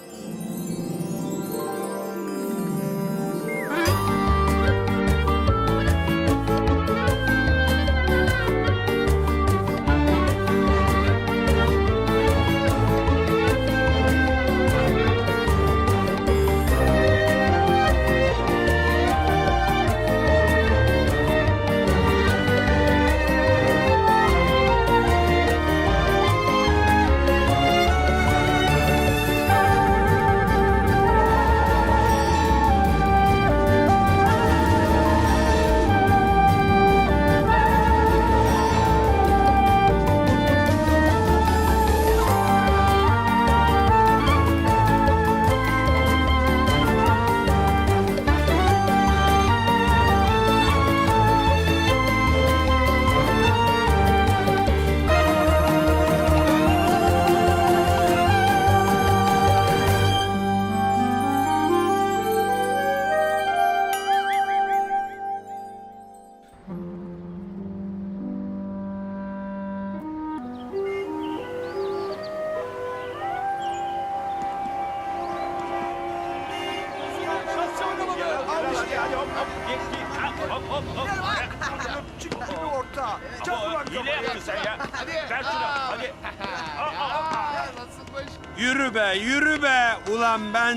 Yeah.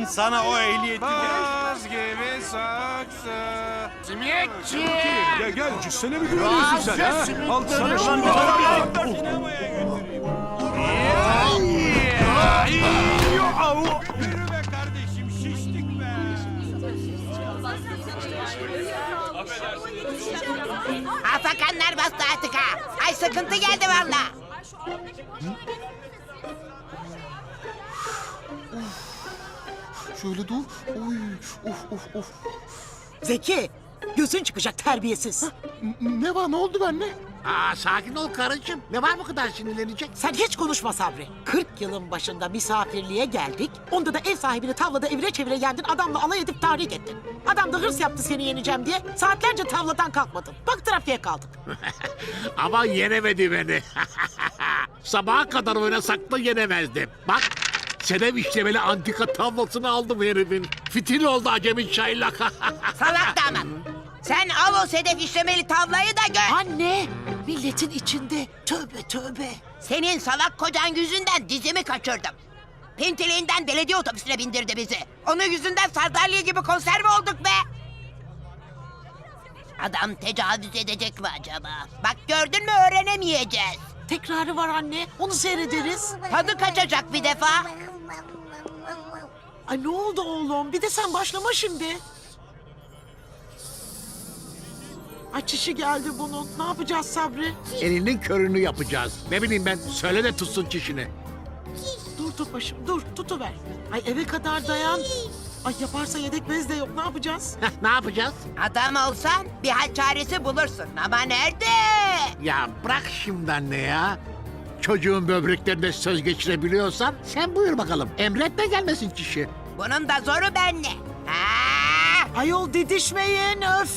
Sana o ehliyeti Baz gibi saksı. Simitçi. Gel gel cüssene mi güveniyorsun sen ha? Al sana sinemaya götüreyim. Yürü be kardeşim, şiştik be. Afakanlar bastı artık ha. Ay sıkıntı geldi valla. Şöyle dur. Oy, of of of. Zeki, gözün çıkacak terbiyesiz. Ne var ne oldu benimle? Aa, sakin ol karıcığım. Ne var bu kadar sinirlenecek? Sen hiç konuşma Sabri. 40 yılın başında misafirliğe geldik. Onda da ev sahibini tavlada evire çevire yendin. Adamla alay edip tahrik ettin. Adam da hırs yaptı seni yeneceğim diye. Saatlerce tavladan kalkmadın. Bak trafiğe kaldık. Ama yenemedi beni. Sabaha kadar oynasak da yenemezdim. Bak, Sedef işlemeli antika tablosunu aldım herifin. Fitil oldu acemi çaylak. Salak damat. Sen al o sedef işlemeli tavlayı da gör. Anne, milletin içinde. Tövbe tövbe. Senin salak kocan yüzünden dizimi kaçırdım. Pintiliğinden belediye otobüsüne bindirdi bizi. Onun yüzünden sardalya gibi konserve olduk be. Adam tecavüz edecek mi acaba? Bak gördün mü öğrenemeyeceğiz. Tekrarı var anne. Onu seyrederiz. Tadı kaçacak bir defa. Ay ne oldu oğlum? Bir de sen başlama şimdi. Ay çişi geldi bunun. Ne yapacağız Sabri? Elinin körünü yapacağız. Ne bileyim ben, söyle de tutsun çişini. Dur dur başım dur tutuver. Ay eve kadar dayan. Ay yaparsa yedek bez de yok ne yapacağız? Heh, ne yapacağız? Adam olsan bir hal çaresi bulursun ama nerede? Ya bırak şimdi anne ya. Çocuğun böbreklerinde söz geçirebiliyorsan sen buyur bakalım. Emretme gelmesin kişi. Bunun da zoru benle. Ha! Ayol didişmeyin öf.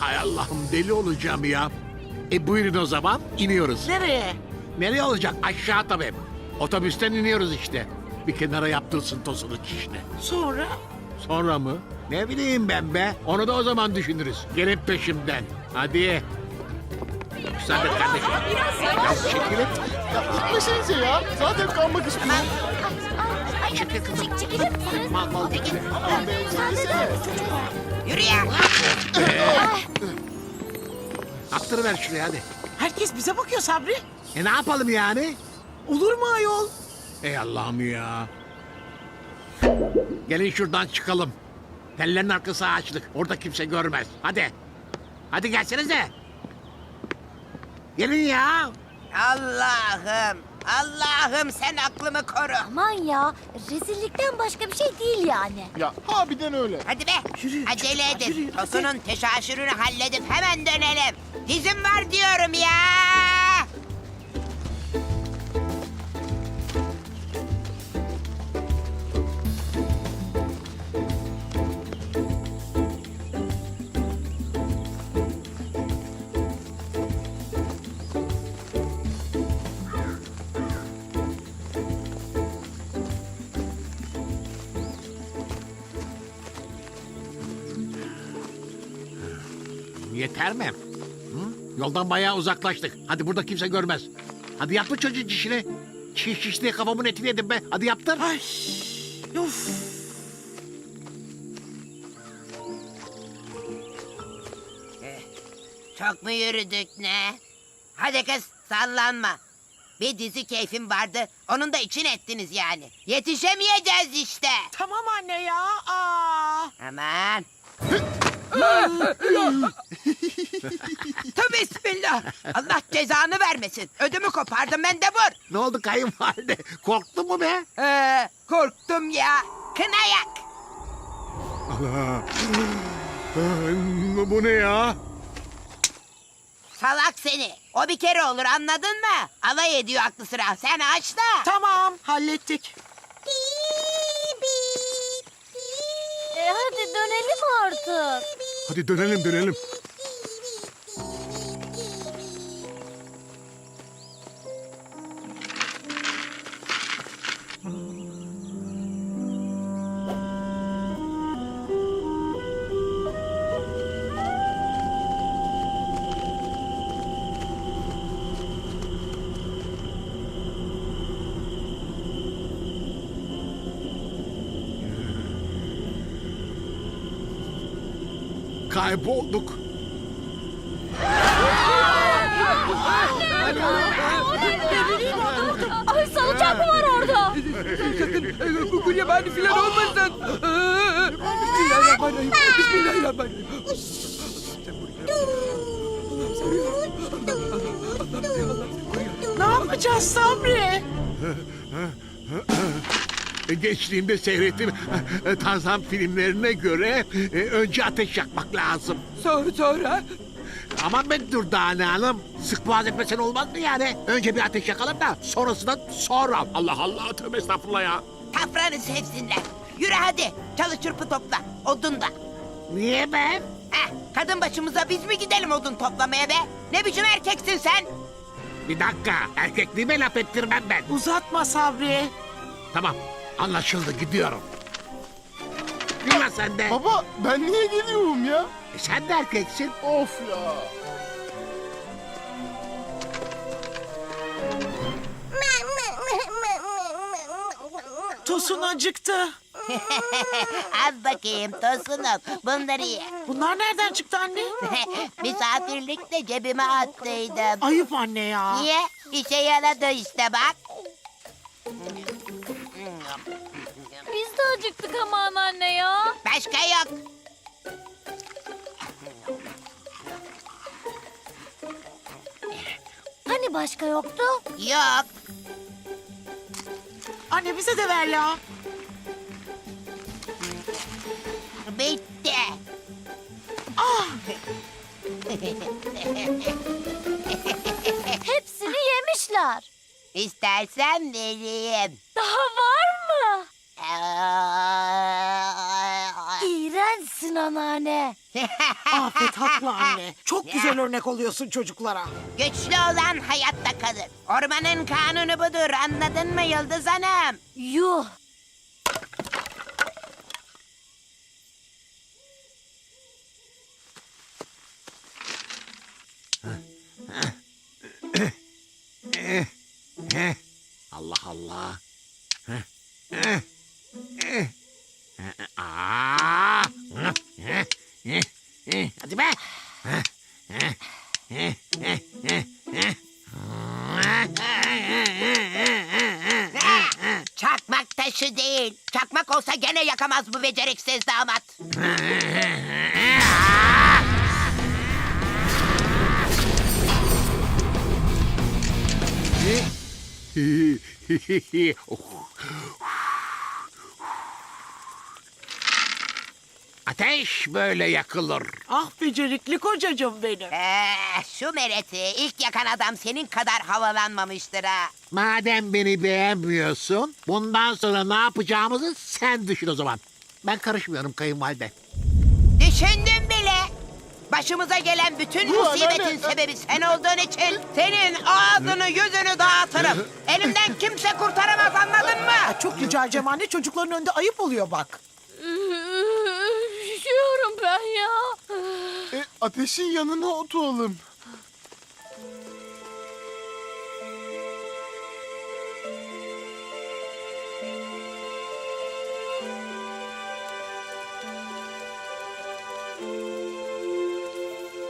Hay Allah'ım deli olacağım ya. E buyurun o zaman iniyoruz. Nereye? Nereye olacak? Aşağı tabii. Otobüsten iniyoruz işte. Bir kenara yaptırsın tosunu çişini. Sonra? Sonra mı? Ne bileyim ben be. Onu da o zaman düşünürüz. Gelin peşimden. Hadi. Müsaade kardeşim. Ya çekilin. Gitmesenize ya. Zaten kalmak istiyorum. Çekil kızım. Mal mal çekil. Aman be, çekilsene. Yürü ya. Attırıver şuraya hadi. Herkes bize bakıyor Sabri. E ne yapalım yani? Olur mu ayol? Ey Allah'ım ya. Gelin şuradan çıkalım. Tellerin arkası ağaçlık. Orada kimse görmez. Hadi. Hadi gelsenize. Gelin ya. Allah'ım. Allah'ım sen aklımı koru. Aman ya rezillikten başka bir şey değil yani. Ya harbiden öyle. Hadi be. Yürü, Acele hadi edin. yürü, hadi. Tosunun teşaşürünü halledip hemen dönelim. Dizim var diyorum ya. Yeter mi? Hı? Yoldan bayağı uzaklaştık. Hadi burada kimse görmez. Hadi yaptır çocuğun dişini. Şiş şiş diye kafamın etini yedim be. Hadi yaptır. Ay. Uf. Çok mu yürüdük ne? Hadi kız sallanma. Bir dizi keyfim vardı. Onun da için ettiniz yani. Yetişemeyeceğiz işte. Tamam anne ya. Aa. Aman. Tövbe bismillah. Allah cezanı vermesin. Ödümü kopardım ben de vur. Ne oldu kayınvalide? Korktun mu be? Ee, korktum ya. Kınayak. Bu ne ya? Salak seni. O bir kere olur anladın mı? Alay ediyor aklı sıra. Sen aç da. Tamam hallettik. E hadi dönelim artık. Hadi dönelim dönelim. Kaybolduk. Ay salıncak mı var orada? Bu yabani filan olmasın. Bismillahirrahmanirrahim. Bismillahirrahmanirrahim. Ne yapacağız Sabri? E, Gençliğimde seyrettim e, Tarzan filmlerine göre e, önce ateş yakmak lazım. Sonra sonra. Aman ben dur daha ne hanım. Sık boğaz etmesen olmaz mı yani? Önce bir ateş yakalım da sonrasından sonra. Allah Allah tövbe estağfurullah ya. Kafranı sevsinler. Yürü hadi. Çalı çırpı topla. Odun da. Niye ben? Heh, kadın başımıza biz mi gidelim odun toplamaya be? Ne biçim erkeksin sen? Bir dakika erkekliğime laf ettirmem ben. Uzatma Sabri. Tamam anlaşıldı gidiyorum. Yürü lan sen de. Baba ben niye geliyorum ya? E, sen de erkeksin. Of ya. Tosun acıktı. Al bakayım tosunum. Bunları ye. Bunlar nereden çıktı anne? Misafirlikte cebime attıydım. Ayıp anne ya. Niye? İşe yaradı işte bak. Biz de acıktık aman anne ya. Başka yok. Hani başka yoktu? Yok. Anne bize de ver ya. Bitti. Hepsini yemişler. İstersen vereyim. Daha İğrençsin anneanne. Afet haklı anne. Çok güzel örnek oluyorsun çocuklara. Güçlü olan hayatta kalır. Ormanın kanunu budur anladın mı Yıldız Hanım? Yuh. Yakamaz bu beceriksiz damat. Ateş böyle yakılır. Ah becerikli kocacığım benim. Ee, şu mereti ilk yakan adam senin kadar havalanmamıştır ha. Madem beni beğenmiyorsun, bundan sonra ne yapacağımızı sen düşün o zaman. Ben karışmıyorum kayınvalide. Düşündüm bile. Başımıza gelen bütün Ulan musibetin anne. sebebi sen olduğun için senin ağzını yüzünü dağıtırım. Elimden kimse kurtaramaz anladın mı? Çok yüceleceğim anne çocukların önünde ayıp oluyor bak. Üşüyorum ben ya. E, Ateşin yanına oturalım.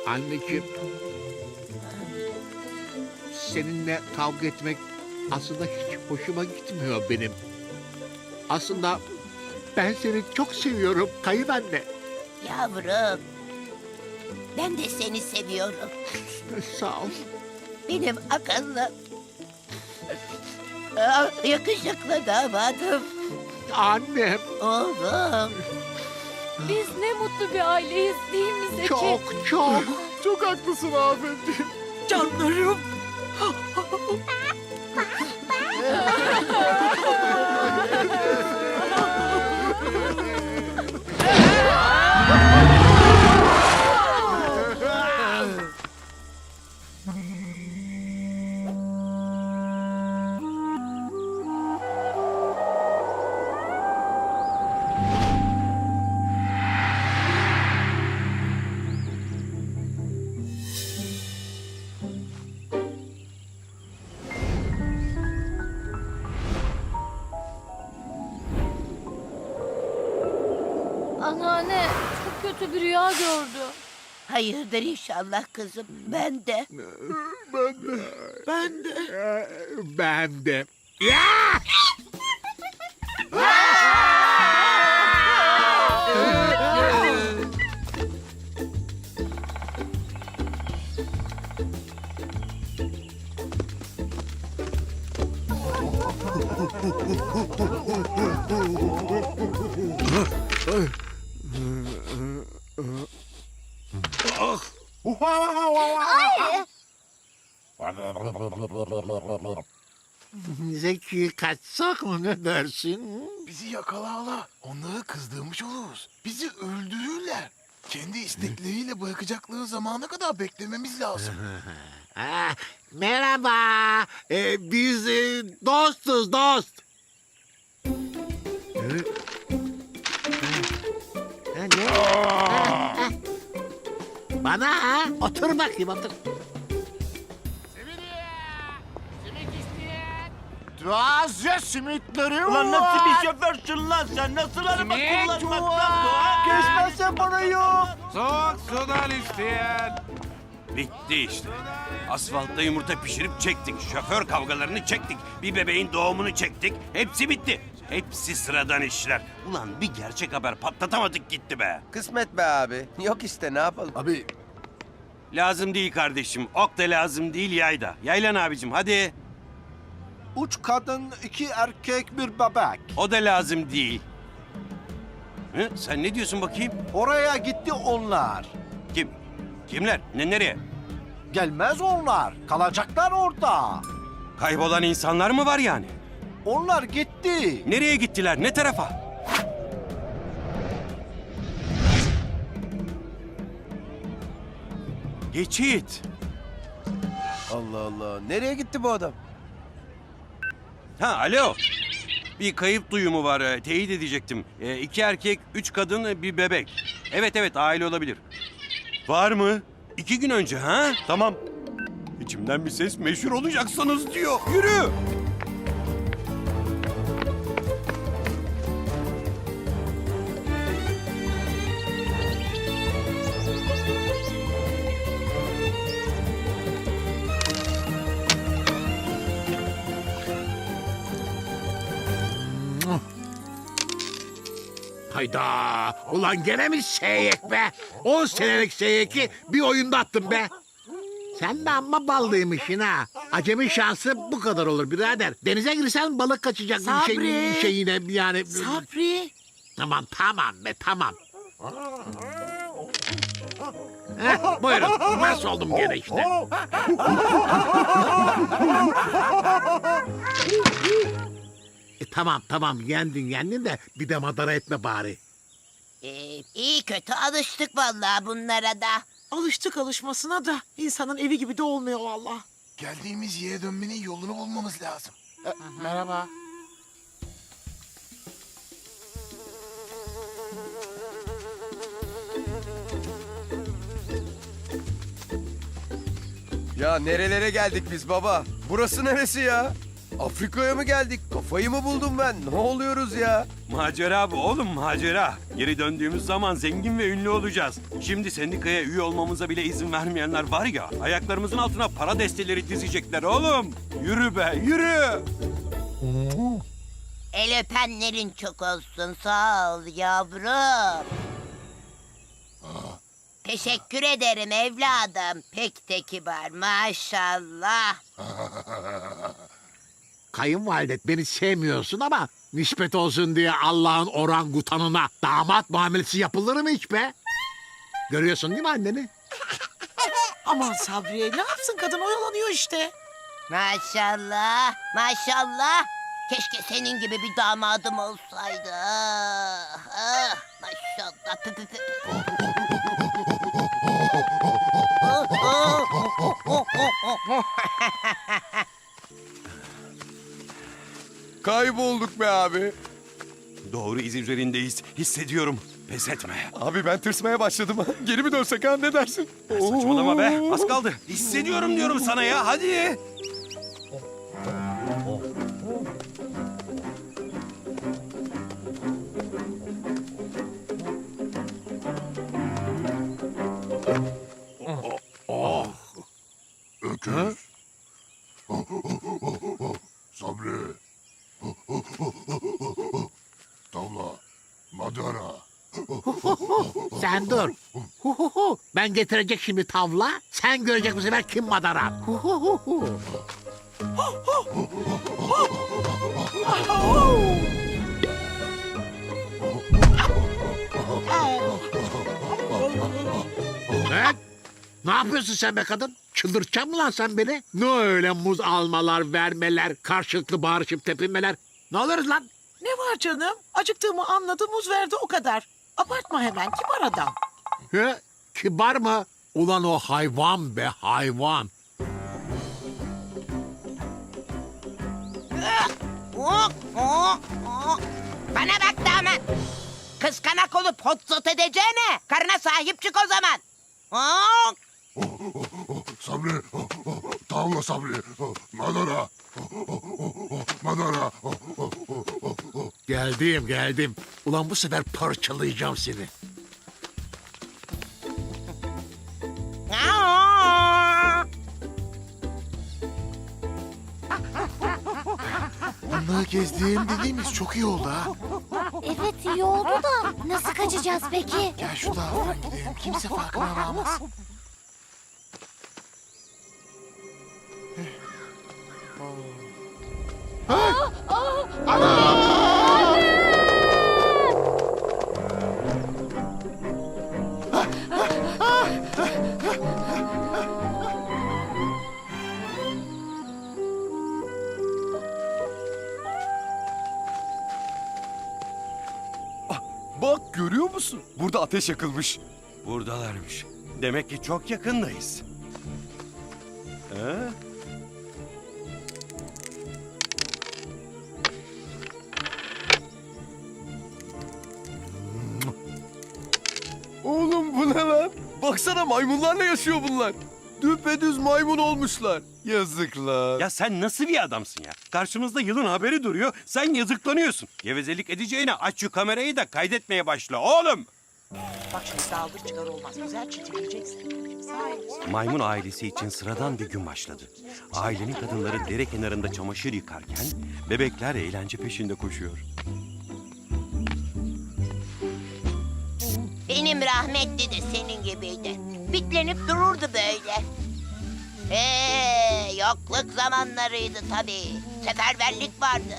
Anneciğim. Seninle kavga etmek aslında hiç hoşuma gitmiyor benim. Aslında ben seni çok seviyorum kayınanne. Yavrum. Ben de seni seviyorum. Sağ ol. Benim akıllı. Aa, Yakışıklı damadım. Annem Oğlum. Biz ne mutlu bir aileyiz değil mi Zeki? çok çok. Çok haklısın abicim. Canlarım. Hayırdır inşallah kızım. Ben de. Ben de. Ben de. Ya! Zeki kaçsak mı ne dersin? Bizi yakalaala. Onları kızdırmış oluruz. Bizi öldürürler. Kendi istekleriyle bırakacakları zamana kadar beklememiz lazım. Ah, merhaba. Ee, biz e, dostuz dost. Hı? Ha, ne? Ha. Bana ha? Otur bakayım otur. Taze simitleri Ulan nasıl bir şoförsün lan sen? Nasıl araba kullanmaktan bu ha? Kesmezsen bana yok. Soğuk sudan isteyen. Bitti işte. Asfaltta yumurta pişirip çektik. Şoför kavgalarını çektik. Bir bebeğin doğumunu çektik. Hepsi bitti. Hepsi sıradan işler. Ulan bir gerçek haber patlatamadık gitti be. Kısmet be abi. Yok işte ne yapalım. Abi Lazım değil kardeşim. Ok da lazım değil yay da. Yaylan abicim hadi. Üç kadın, iki erkek, bir bebek. O da lazım değil. Hı? Sen ne diyorsun bakayım? Oraya gitti onlar. Kim? Kimler? Ne nereye? Gelmez onlar. Kalacaklar orada. Kaybolan insanlar mı var yani? Onlar gitti. Nereye gittiler? Ne tarafa? Geçit. Allah Allah. Nereye gitti bu adam? Ha alo. Bir kayıp duyumu var. e, Teyit edecektim. E, iki erkek, üç kadın, e, bir bebek. Evet evet aile olabilir. Var mı? İki gün önce ha? Tamam. İçimden bir ses meşhur olacaksınız diyor. Yürü. Hayda. Ulan gene mi seyek be? 10 senelik seyeki bir oyunda attım be. Sen de amma ballıymışsın ha. Acemi şansı bu kadar olur birader. Denize girsen balık kaçacak Sabri. şey, şeyine yani. Sabri. Tamam tamam be tamam. Heh, buyurun. Nasıl oldum gene işte. E, tamam tamam yendin yendin de bir de madara etme bari. Ee, iyi kötü alıştık vallahi bunlara da. Alıştık alışmasına da insanın evi gibi de olmuyor valla. geldiğimiz yere dönmenin yolunu bulmamız lazım. Merhaba. Ya nerelere geldik biz baba? Burası neresi ya? Afrika'ya mı geldik? Kafayı mı buldum ben? Ne oluyoruz ya? Macera bu oğlum macera. Geri döndüğümüz zaman zengin ve ünlü olacağız. Şimdi sendikaya üye olmamıza bile izin vermeyenler var ya... ...ayaklarımızın altına para desteleri dizecekler oğlum. Yürü be yürü. El öpenlerin çok olsun sağ ol yavrum. Teşekkür ederim evladım. Pek de kibar maşallah. Kayınvalidet beni sevmiyorsun ama nispet olsun diye Allah'ın orangutanına damat muamelesi yapılır mı hiç be? Görüyorsun değil mi anneni? Aman Sabriye ne yapsın kadın oyalanıyor işte. Maşallah maşallah. Keşke senin gibi bir damadım olsaydı. Ah, ah, maşallah. Pü, pü, pü, pü. Kaybolduk be abi. Doğru iz üzerindeyiz. Hissediyorum. Pes etme. Abi ben tırsmaya başladım. Geri mi dönsek ha ne dersin? Saçmalama be. Az kaldı. Hissediyorum diyorum sana ya. Hadi. Sen dur. Ben getirecek şimdi tavla. Sen görecek bu sefer kim madara. Hu. Ne? Yapıyorsun sen be kadın? Çıldırtacak mı lan sen beni? Ne öyle muz almalar, vermeler, karşılıklı bağırışıp tepinmeler? Ne oluruz lan? Ne var canım? Acıktığımı anladı muz verdi o kadar. Abartma hemen kibar adam. He? Kibar mı? Ulan o hayvan be hayvan. Oh, oh, oh. Bana bak damat. Kıskanak olup hotsot edeceğine karına sahip çık o zaman. Oh. Sabri. Tavla Sabri. Madara. Madara. Geldim geldim. Ulan bu sefer parçalayacağım seni. Onları gezdiğim dediğimiz çok iyi oldu ha. Evet iyi oldu da nasıl kaçacağız peki? Gel şu taraftan gidelim. Kimse farkına varmaz. Bak görüyor musun? Burada ateş yakılmış. Buradalarmış. Demek ki çok yakındayız. He? Oğlum bu ne lan? Baksana maymunlarla yaşıyor bunlar. Düpedüz maymun olmuşlar. Yazıklar. Ya sen nasıl bir adamsın ya? Karşımızda yılın haberi duruyor. Sen yazıklanıyorsun. Gevezelik edeceğine aç şu kamerayı da kaydetmeye başla oğlum. Bak şimdi saldır çıkar olmaz. Güzel çiçekleyeceksin. Sahip. Maymun ailesi için sıradan bir gün başladı. Ailenin kadınları dere kenarında çamaşır yıkarken bebekler eğlence peşinde koşuyor. Benim rahmetli de senin gibiydi. Bitlenip dururdu böyle. Ee, yokluk zamanlarıydı tabii. Seferberlik vardı.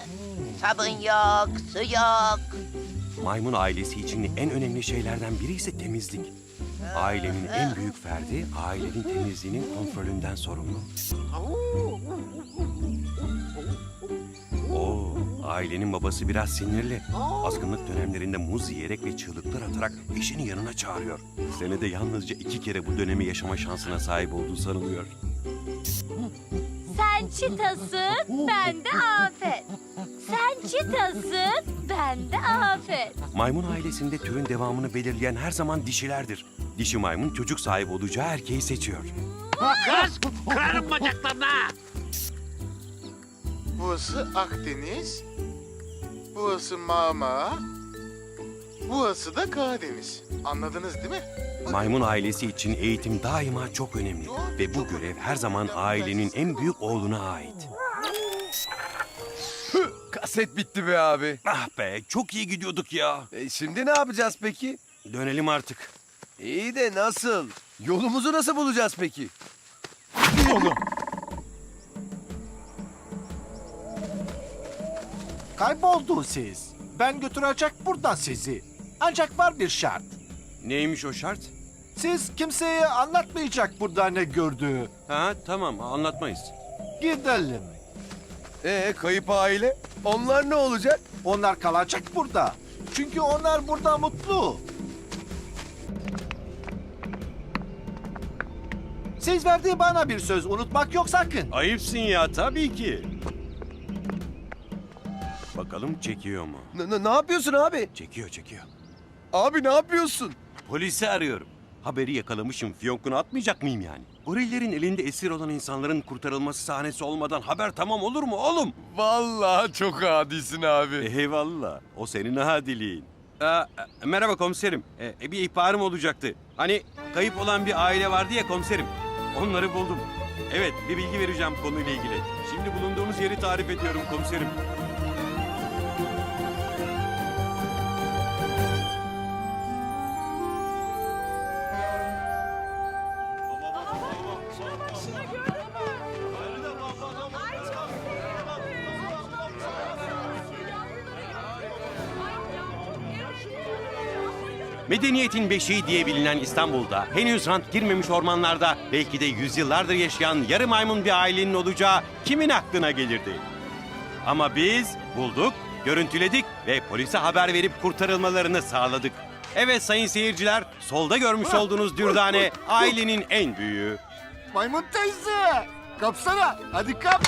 Sabun yok, su yok. Maymun ailesi için en önemli şeylerden biri ise temizlik. Ailenin en büyük ferdi ailenin temizliğinin kontrolünden sorumlu. Oo, ailenin babası biraz sinirli. Azgınlık dönemlerinde muz yiyerek ve çığlıklar atarak eşini yanına çağırıyor. Senede yalnızca iki kere bu dönemi yaşama şansına sahip olduğu sanılıyor. Sen çıtasın, ben de afet. Sen çıtasın, ben de afet. Maymun ailesinde türün devamını belirleyen her zaman dişilerdir. Dişi maymun çocuk sahibi olacağı erkeği seçiyor. Kız kırarım bacaklarını ha. Burası Akdeniz. Burası Marmara. Burası da Karadeniz. Anladınız değil mi? Maymun ailesi için eğitim daima çok önemli. Ve bu görev her zaman ailenin en büyük oğluna ait. Kaset bitti be abi. Ah be çok iyi gidiyorduk ya. E, şimdi ne yapacağız peki? Dönelim artık. İyi de nasıl? Yolumuzu nasıl bulacağız peki? Kayboldu siz. Ben götürecek buradan sizi. Ancak var bir şart. Neymiş o şart? Siz kimseye anlatmayacak burada ne gördüğü. Ha tamam anlatmayız. Gidelim. Ee kayıp aile? Onlar ne olacak? Onlar kalacak burada. Çünkü onlar burada mutlu. Siz verdiği bana bir söz unutmak yok sakın. Ayıpsın ya tabii ki. Bakalım çekiyor mu? N- n- ne yapıyorsun abi? Çekiyor çekiyor. Abi ne yapıyorsun? Polisi arıyorum. Haberi yakalamışım. Fiyonkunu atmayacak mıyım yani? Gorillerin elinde esir olan insanların kurtarılması sahnesi olmadan haber tamam olur mu oğlum? Vallahi çok adisin abi. Eyvallah. O senin adiliğin. Aa, e, merhaba komiserim. E, bir ihbarım olacaktı. Hani kayıp olan bir aile vardı ya komiserim. Onları buldum. Evet bir bilgi vereceğim konuyla ilgili. Şimdi bulunduğumuz yeri tarif ediyorum komiserim. Medeniyetin beşiği diye bilinen İstanbul'da henüz rant girmemiş ormanlarda belki de yüzyıllardır yaşayan yarı maymun bir ailenin olacağı kimin aklına gelirdi? Ama biz bulduk, görüntüledik ve polise haber verip kurtarılmalarını sağladık. Evet sayın seyirciler, solda görmüş olduğunuz dürdane ailenin en büyüğü. Maymun teyze. Kapsana. Hadi kap.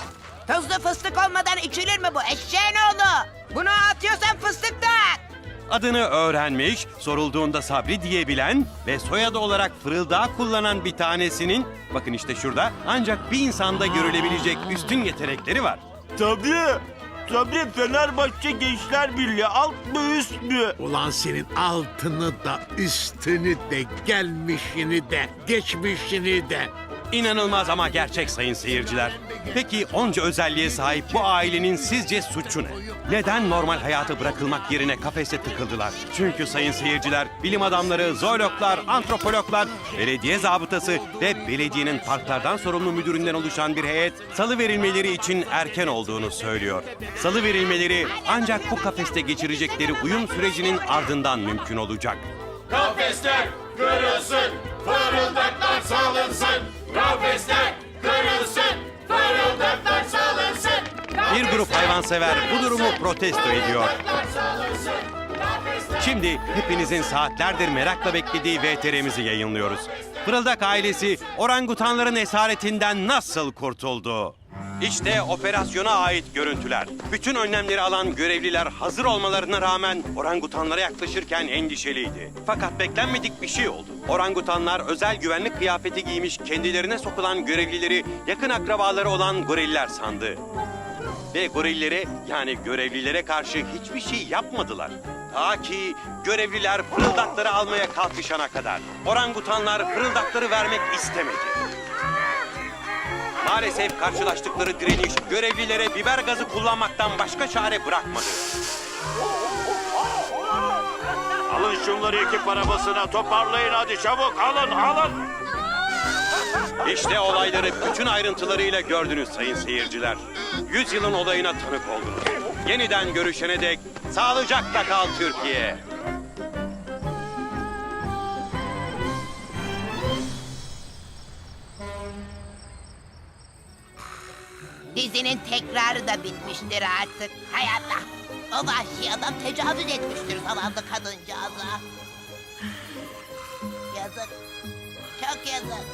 Tuzlu fıstık olmadan içilir mi bu eşeğin oğlu? Bunu atıyorsan fıstık da at. Adını öğrenmiş, sorulduğunda Sabri diyebilen ve soyadı olarak fırıldağı kullanan bir tanesinin, bakın işte şurada, ancak bir insanda görülebilecek üstün yetenekleri var. Tabii. Tabii Fenerbahçe Gençler Birliği alt mı üst mü? Ulan senin altını da üstünü de gelmişini de geçmişini de. İnanılmaz ama gerçek sayın seyirciler. Peki onca özelliğe sahip bu ailenin sizce suçu ne? Neden normal hayatı bırakılmak yerine kafese tıkıldılar? Çünkü sayın seyirciler, bilim adamları, zoologlar, antropologlar, belediye zabıtası ve belediyenin parklardan sorumlu müdüründen oluşan bir heyet salı verilmeleri için erken olduğunu söylüyor. Salı verilmeleri ancak bu kafeste geçirecekleri uyum sürecinin ardından mümkün olacak. Kafesler kırılsın, fırıldaklar salınsın. Kafesler kırılsın, fırıldaklar salınsın. Bir grup hayvansever bu durumu protesto ediyor. Şimdi hepinizin saatlerdir merakla beklediği VTR'mizi yayınlıyoruz. Fırıldak ailesi orangutanların esaretinden nasıl kurtuldu? İşte operasyona ait görüntüler. Bütün önlemleri alan görevliler hazır olmalarına rağmen orangutanlara yaklaşırken endişeliydi. Fakat beklenmedik bir şey oldu. Orangutanlar özel güvenlik kıyafeti giymiş kendilerine sokulan görevlileri yakın akrabaları olan goriller sandı ve gorillere yani görevlilere karşı hiçbir şey yapmadılar. Ta ki görevliler fırıldakları almaya kalkışana kadar. Orangutanlar fırıldakları vermek istemedi. Maalesef karşılaştıkları direniş görevlilere biber gazı kullanmaktan başka çare bırakmadı. Alın şunları ekip arabasına toparlayın hadi çabuk alın alın. İşte olayları bütün ayrıntılarıyla gördünüz sayın seyirciler. Yüzyılın olayına tanık oldunuz. Yeniden görüşene dek sağlıcakla kal Türkiye. Dizinin tekrarı da bitmiştir artık. Hay Allah. O vahşi adam tecavüz etmiştir zavallı kadıncağıza. Yazık. Çok yazık.